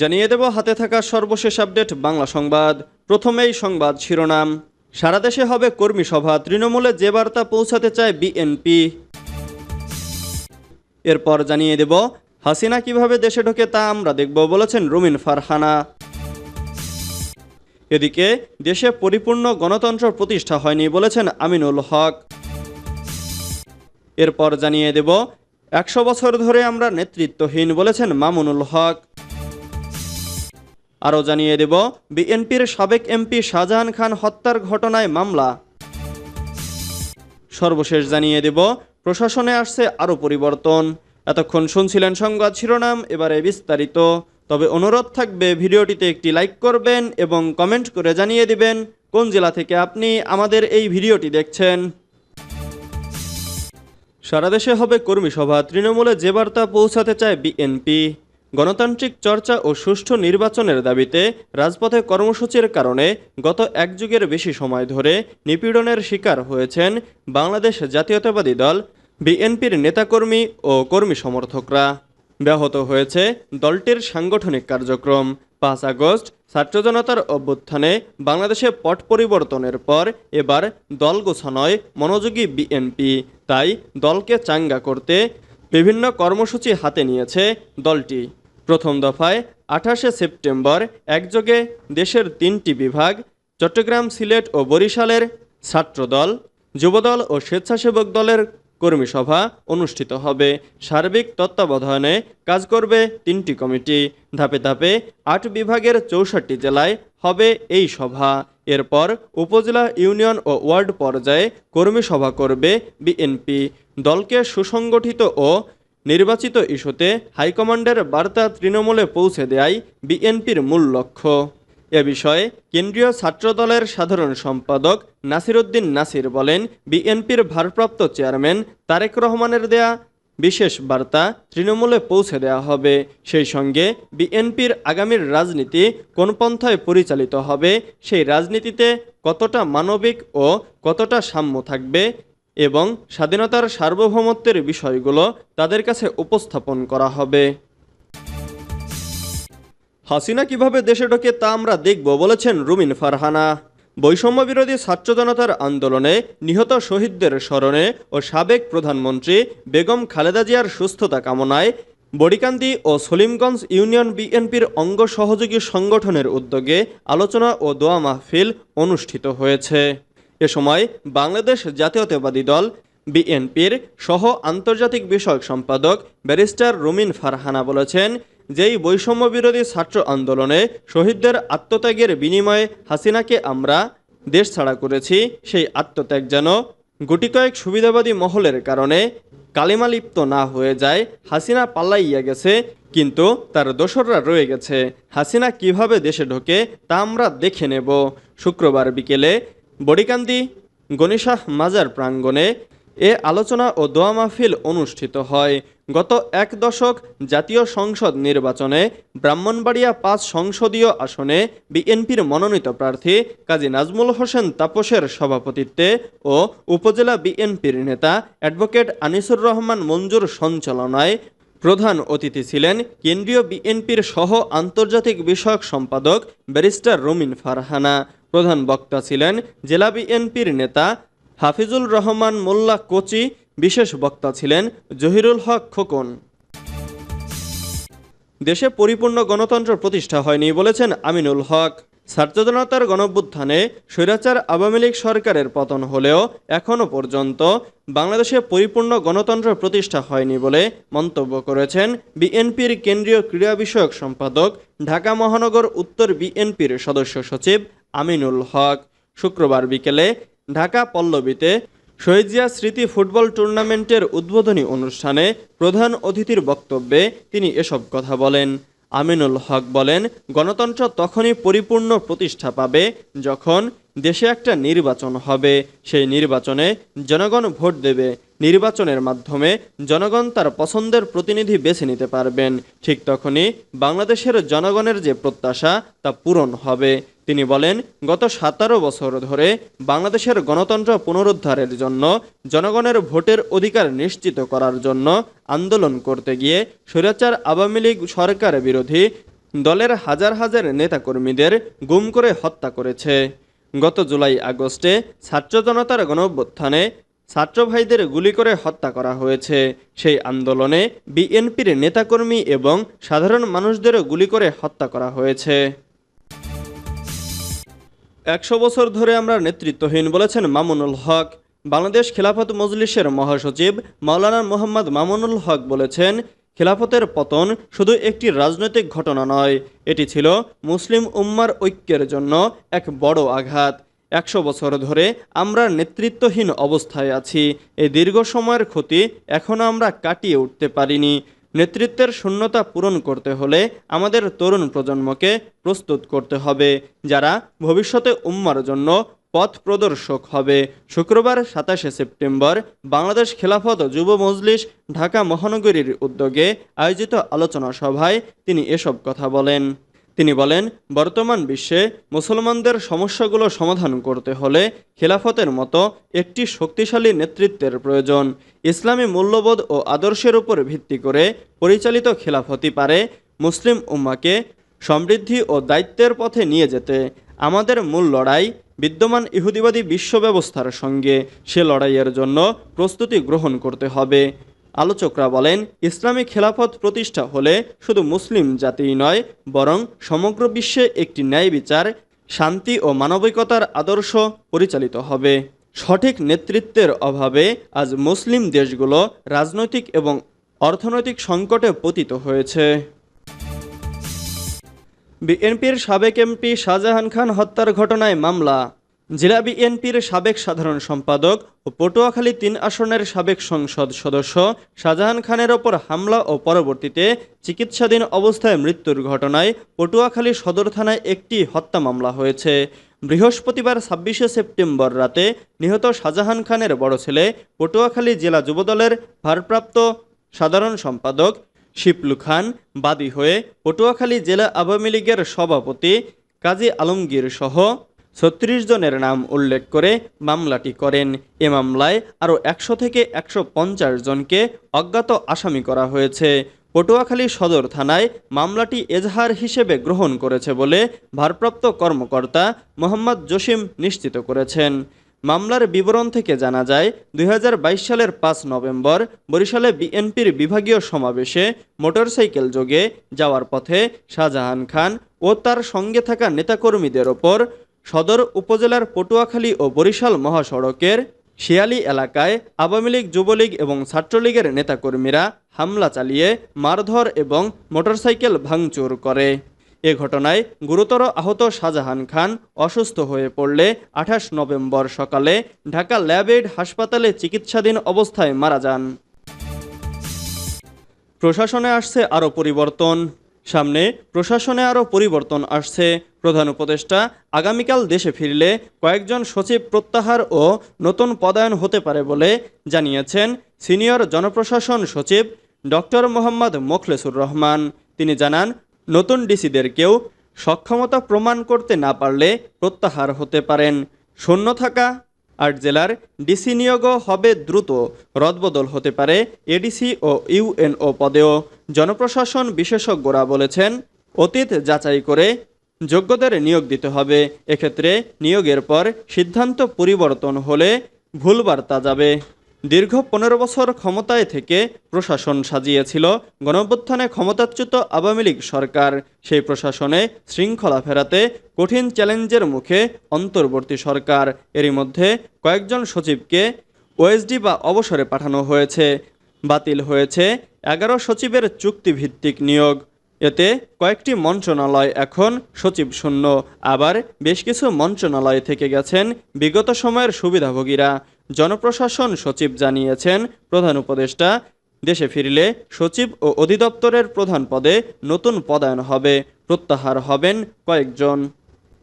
জানিয়ে দেব, হাতে থাকা সর্বশেষ আপডেট, বাংলা সংবাদ। প্রথমেই সংবাদ শিরোনাম। সারা দেশে হবে কর্মী সভা, তৃণমূলে যে বার্তা পৌঁছাতে চায় বিএনপি। এরপর জানিয়ে দেব, হাসিনা কীভাবে দেশে ঢোকে তা আমরা দেখব, বলেছেন রুমিন ফারহানা। এদিকে, দেশে পরিপূর্ণ গণতন্ত্র প্রতিষ্ঠা হয়নি, বলেছেন আমিনুল হক। এরপর জানিয়ে দেব, একশো বছর ধরে আমরা নেতৃত্বহীন, বলেছেন মামুনুল হক। আরও জানিয়ে দেব, বিএনপির সাবেক এমপি শাহজাহান খান হত্যার ঘটনায় মামলা। সর্বশেষ জানিয়ে দেব, প্রশাসনে আসছে আরও পরিবর্তন। এতক্ষণ শুনছিলেন সংবাদ শিরোনাম, এবারে বিস্তারিত। তবে অনুরোধ থাকবে, ভিডিওটিতে একটি লাইক করবেন এবং কমেন্ট করে জানিয়ে দিবেন কোন জেলা থেকে আপনি আমাদের এই ভিডিওটি দেখছেন। সারা দেশে হবে কর্মী সভা। তৃণমূলে যে বার্তা পৌঁছাতে চায় বিএনপি। গণতান্ত্রিক চর্চা ও সুষ্ঠু নির্বাচনের দাবিতে রাজপথে কর্মসূচির কারণে গত এক যুগের বেশি সময় ধরে নিপীড়নের শিকার হয়েছেন বাংলাদেশ জাতীয়তাবাদী দল, বিএনপির নেতাকর্মী ও কর্মী সমর্থকরা। ব্যাহত হয়েছে দলটির সাংগঠনিক কার্যক্রম। পাঁচ আগস্ট ছাত্র জনতার অভ্যুত্থানে বাংলাদেশে পট পরিবর্তনের পর এবার দল গোছানোয় মনোযোগী বিএনপি। তাই দলকে চাঙ্গা করতে বিভিন্ন কর্মসূচি হাতে নিয়েছে দলটি। প্রথম দফায় আঠাশে সেপ্টেম্বর একযোগে দেশের তিনটি বিভাগ, চট্টগ্রাম সিলেট ও বরিশালের ছাত্রদল, যুবদল ও স্বেচ্ছাসেবক দলের কর্মী সভা অনুষ্ঠিত হবে। সার্বিক তত্ত্বাবধানে কাজ করবে তিনটি কমিটি। ধাপে ধাপে আট বিভাগের চৌষট্টি জেলায় হবে এই সভা। এরপর উপজেলা ইউনিয়ন ও ওয়ার্ড পর্যায়ে কর্মী সভা করবে বিএনপি। দলকে সুসংগঠিত ও নির্বাচিত ইস্যুতে হাইকমান্ডের বার্তা তৃণমূলে পৌঁছে দেয় বিএনপির মূল লক্ষ্য। এ বিষয়ে কেন্দ্রীয় ছাত্রদলের সাধারণ সম্পাদক নাসিরুদ্দিন নাসির বলেন, বিএনপির ভারপ্রাপ্ত চেয়ারম্যান তারেক রহমানের দেয়া বিশেষ বার্তা তৃণমূলে পৌঁছে দেওয়া হবে। সেই সঙ্গে বিএনপির আগামীর রাজনীতি কোন পন্থায় পরিচালিত হবে, সেই রাজনীতিতে কতটা মানবিক ও কতটা সাম্য থাকবে এবং স্বাধীনতার সার্বভৌমত্বের বিষয়গুলো তাদের কাছে উপস্থাপন করা হবে। হাসিনা কীভাবে দেশে ঢোকে তা আমরা দেখব বলেছেন রুমিন ফারহানা। বৈষম্য বিরোধী ছাত্র জনতার আন্দোলনে নিহত শহীদদের স্মরণে ও সাবেক প্রধানমন্ত্রী বেগম খালেদা জিয়ার সুস্থতা কামনায় বড়িকান্দি ও সলিমগঞ্জ ইউনিয়ন বিএনপির অঙ্গ সহযোগী সংগঠনের উদ্যোগে আলোচনা ও দোয়া মাহফিল অনুষ্ঠিত হয়েছে। এ সময় বাংলাদেশ জাতীয়তাবাদী দল বিএনপির সহ আন্তর্জাতিক বিষয়ক সম্পাদক ব্যারিস্টার রুমিন ফারহানা বলেছেন যেই বৈষম্য বিরোধী ছাত্র আন্দোলনে শহীদদের আত্মত্যাগের বিনিময়ে হাসিনাকে আমরা দেশ ছাড়া করেছি, সেই আত্মত্যাগ যেন গুটি কয়েক সুবিধাবাদী মহলের কারণে কালিমা লিপ্ত না হয়ে যায়, হাসিনা পাল্লাইয়া গেছে, কিন্তু তার দোসররা রয়ে গেছে। হাসিনা কীভাবে দেশে ঢোকে তা আমরা দেখে নেব। শুক্রবার বিকেলে বড়িকান্দি গণিশাহ মাজার প্রাঙ্গণে এ আলোচনা ও দোয়া মাহফিল অনুষ্ঠিত হয়। গত এক দশক জাতীয় সংসদ নির্বাচনে ব্রাহ্মণবাড়িয়া পাঁচ সংসদীয় আসনে বিএনপির মনোনীত প্রার্থী কাজী নাজমুল হোসেন তাপসের সভাপতিত্বে ও উপজেলা বিএনপির নেতা অ্যাডভোকেট আনিসুর রহমান মঞ্জুর সঞ্চালনায় প্রধান অতিথি ছিলেন কেন্দ্রীয় বিএনপির সহ আন্তর্জাতিক বিষয়ক সম্পাদক ব্যারিস্টার রুমিন ফারহানা। প্রধান বক্তা ছিলেন জেলা বিএনপির নেতা হাফিজুল রহমান মোল্লা কোচি, বিশেষ বক্তা ছিলেন জহিরুল হক খোকন। দেশে পরিপূর্ণ গণতন্ত্র প্রতিষ্ঠা হয়নি বলেছেন আমিনুল হক। ছাত্রজনতার গণভ্যুত্থানে স্বৈরাচার আওয়ামী লীগ সরকারের পতন হলেও এখনও পর্যন্ত বাংলাদেশে পরিপূর্ণ গণতন্ত্র প্রতিষ্ঠা হয়নি বলে মন্তব্য করেছেন বিএনপির কেন্দ্রীয় ক্রীড়া বিষয়ক সম্পাদক, ঢাকা মহানগর উত্তর বিএনপির সদস্য সচিব আমিনুল হক শুক্রবার বিকেলে ঢাকা পল্লবীতে শহীদ জিয়া স্মৃতি ফুটবল টুর্নামেন্টের উদ্বোধনী অনুষ্ঠানে প্রধান অতিথির বক্তব্যে তিনি এসব কথা বলেন। আমিনুল হক বলেন, গণতন্ত্র তখনই পরিপূর্ণ প্রতিষ্ঠা পাবে যখন দেশে একটা নির্বাচন হবে। সেই নির্বাচনে জনগণ ভোট দেবে। নির্বাচনের মাধ্যমে জনগণ তার পছন্দের প্রতিনিধি বেছে নিতে পারবেন। ঠিক তখনই বাংলাদেশের জনগণের যে প্রত্যাশা, তা পূরণ হবে। তিনি বলেন, গত সাতারো বছর ধরে বাংলাদেশের গণতন্ত্র পুনরুদ্ধারের জন্য, জনগণের ভোটের অধিকার নিশ্চিত করার জন্য আন্দোলন করতে গিয়ে স্বৈরাচার আওয়ামী লীগ সরকার বিরোধী দলের হাজার হাজার নেতাকর্মীদের গুম করে হত্যা করেছে। গত জুলাই আগস্টে ছাত্র জনতার গণঅভ্যুত্থানে ছাত্র ভাইদের গুলি করে হত্যা করা হয়েছে। সেই আন্দোলনে বিএনপির নেতাকর্মী এবং সাধারণ মানুষদেরও গুলি করে হত্যা করা হয়েছে। একশো বছর ধরে আমরা নেতৃত্বহীন বলেছেন মামুনুল হক। বাংলাদেশ খেলাফত মজলিসের মহাসচিব মাওলানা মোহাম্মদ মামুনুল হক বলেছেন, খেলাফতের পতন শুধু একটি রাজনৈতিক ঘটনা নয়, এটি ছিল মুসলিম উম্মার ঐক্যের জন্য এক বড় আঘাত। একশো বছর ধরে আমরা নেতৃত্বহীন অবস্থায় আছি। এই দীর্ঘ সময়ের ক্ষতি এখনও আমরা কাটিয়ে উঠতে পারিনি। নেতৃত্বের শূন্যতা পূরণ করতে হলে আমাদের তরুণ প্রজন্মকে প্রস্তুত করতে হবে, যারা ভবিষ্যতে উম্মার জন্য পথ প্রদর্শক হবে। শুক্রবার সাতাশে সেপ্টেম্বর বাংলাদেশ খেলাফত যুব মজলিস ঢাকা মহানগরীর উদ্যোগে আয়োজিত আলোচনা সভায় তিনি এসব কথা বলেন। তিনি বলেন, বর্তমান বিশ্বে মুসলমানদের সমস্যাগুলো সমাধান করতে হলে খেলাফতের মতো একটি শক্তিশালী নেতৃত্বের প্রয়োজন। ইসলামী মূল্যবোধ ও আদর্শের উপর ভিত্তি করে পরিচালিত খেলাফতি পারে মুসলিম উম্মাকে সমৃদ্ধি ও দায়িত্বের পথে নিয়ে যেতে। আমাদের মূল লড়াই বিদ্যমান ইহুদিবাদী বিশ্ব ব্যবস্থার সঙ্গে সে লড়াইয়ের জন্য প্রস্তুতি গ্রহণ করতে হবে। আলোচকরা বলেন, ইসলামী খেলাফত প্রতিষ্ঠা হলে শুধু মুসলিম জাতিই নয়, বরং সমগ্র বিশ্বে একটি ন্যায় বিচার, শান্তি ও মানবিকতার আদর্শ পরিচালিত হবে। সঠিক নেতৃত্বের অভাবে আজ মুসলিম দেশগুলো রাজনৈতিক এবং অর্থনৈতিক সংকটে পতিত হয়েছে। বিএনপির সাবেক এমপি শাহজাহান খান হত্যার ঘটনায় মামলা। জেলা বিএনপির সাবেক সাধারণ সম্পাদক ও পটুয়াখালী তিন আসনের সাবেক সংসদ সদস্য শাহজাহান খানের ওপর হামলা ও পরবর্তীতে চিকিৎসাধীন অবস্থায় মৃত্যুর ঘটনায় পটুয়াখালী সদর থানায় একটি হত্যা মামলা হয়েছে। বৃহস্পতিবার ছাব্বিশে সেপ্টেম্বর রাতে নিহত শাহজাহান খানের বড় ছেলে পটুয়াখালী জেলা যুবদলের ভারপ্রাপ্ত সাধারণ সম্পাদক শিপলু খান বাদী হয়ে পটুয়াখালী জেলা আওয়ামী লীগের সভাপতি কাজী আলমগীর সহ ছত্রিশ জনের নাম উল্লেখ করে মামলাটি করেন। এ মামলায় আরও একশো থেকে একশো পঞ্চাশ জনকে অজ্ঞাত আসামি করা হয়েছে। পটুয়াখালী সদর থানায় মামলাটি এজাহার হিসেবে গ্রহণ করেছে বলে ভারপ্রাপ্ত কর্মকর্তা মোহাম্মদ জসিম নিশ্চিত করেছেন। মামলার বিবরণ থেকে জানা যায়, দুই হাজার বাইশ সালের পাঁচ নভেম্বর বরিশালে বিএনপির বিভাগীয় সমাবেশে মোটরসাইকেল যোগে যাওয়ার পথে শাহজাহান খান ও তার সঙ্গে থাকা নেতাকর্মীদের ওপর সদর উপজেলার পটুয়াখালী ও বরিশাল মহাসড়কের শিয়ালি এলাকায় আওয়ামী লীগ, যুবলীগ এবং ছাত্রলীগের নেতাকর্মীরা হামলা চালিয়ে মারধর এবং মোটরসাইকেল ভাঙচুর করে। এ ঘটনায় গুরুতর আহত শাহজাহান খান অসুস্থ হয়ে পড়লে আঠাশ নভেম্বর সকালে ঢাকা ল্যাবেড হাসপাতালে চিকিৎসাধীন অবস্থায় মারা যান। প্রশাসনে আসছে আরও পরিবর্তন। সামনে প্রশাসনে আরও পরিবর্তন আসছে। প্রধান উপদেষ্টা আগামীকাল দেশে ফিরলে কয়েকজন সচিব প্রত্যাহার ও নতুন পদায়ন হতে পারে বলে জানিয়েছেন সিনিয়র জনপ্রশাসন সচিব ডক্টর মোহাম্মদ মোখলেসুর রহমান। তিনি জানান, নতুন ডিসিদেরকেও সক্ষমতা প্রমাণ করতে না পারলে প্রত্যাহার হতে পারেন। শূন্য থাকা আট জেলার ডিসি নিয়োগও হবে দ্রুত। রদবদল হতে পারে এডিসি ও ইউএনও পদেও। জনপ্রশাসন বিশেষজ্ঞরা বলেছেন, অতীত যাচাই করে যোগ্যদের নিয়োগ দিতে হবে। এক্ষেত্রে নিয়োগের পর সিদ্ধান্ত পরিবর্তন হলে ভুল বার্তা যাবে। দীর্ঘ পনেরো বছর ক্ষমতায় থেকে প্রশাসন সাজিয়েছিল গণঅভ্যুত্থানে ক্ষমতাচ্যুত আওয়ামী লীগ সরকার। সেই প্রশাসনে শৃঙ্খলা ফেরাতে কঠিন চ্যালেঞ্জের মুখে অন্তর্বর্তী সরকার। এরই মধ্যে কয়েকজন সচিবকে ওএসডি বা অবসরে পাঠানো হয়েছে। বাতিল হয়েছে। এগারো সচিবের চুক্তিভিত্তিক নিয়োগ। এতে কয়েকটি মন্ত্রণালয় এখন সচিব শূন্য। আবার বেশ কিছু মন্ত্রণালয় থেকে গেছেন বিগত সময়ের সুবিধাভোগীরা। জনপ্রশাসন সচিব জানিয়েছেন, প্রধান উপদেষ্টা, দেশে ফিরলে সচিব ও অধিদপ্তরের প্রধান পদে নতুন পদায়ন হবে। প্রত্যাহার হবেন কয়েকজন।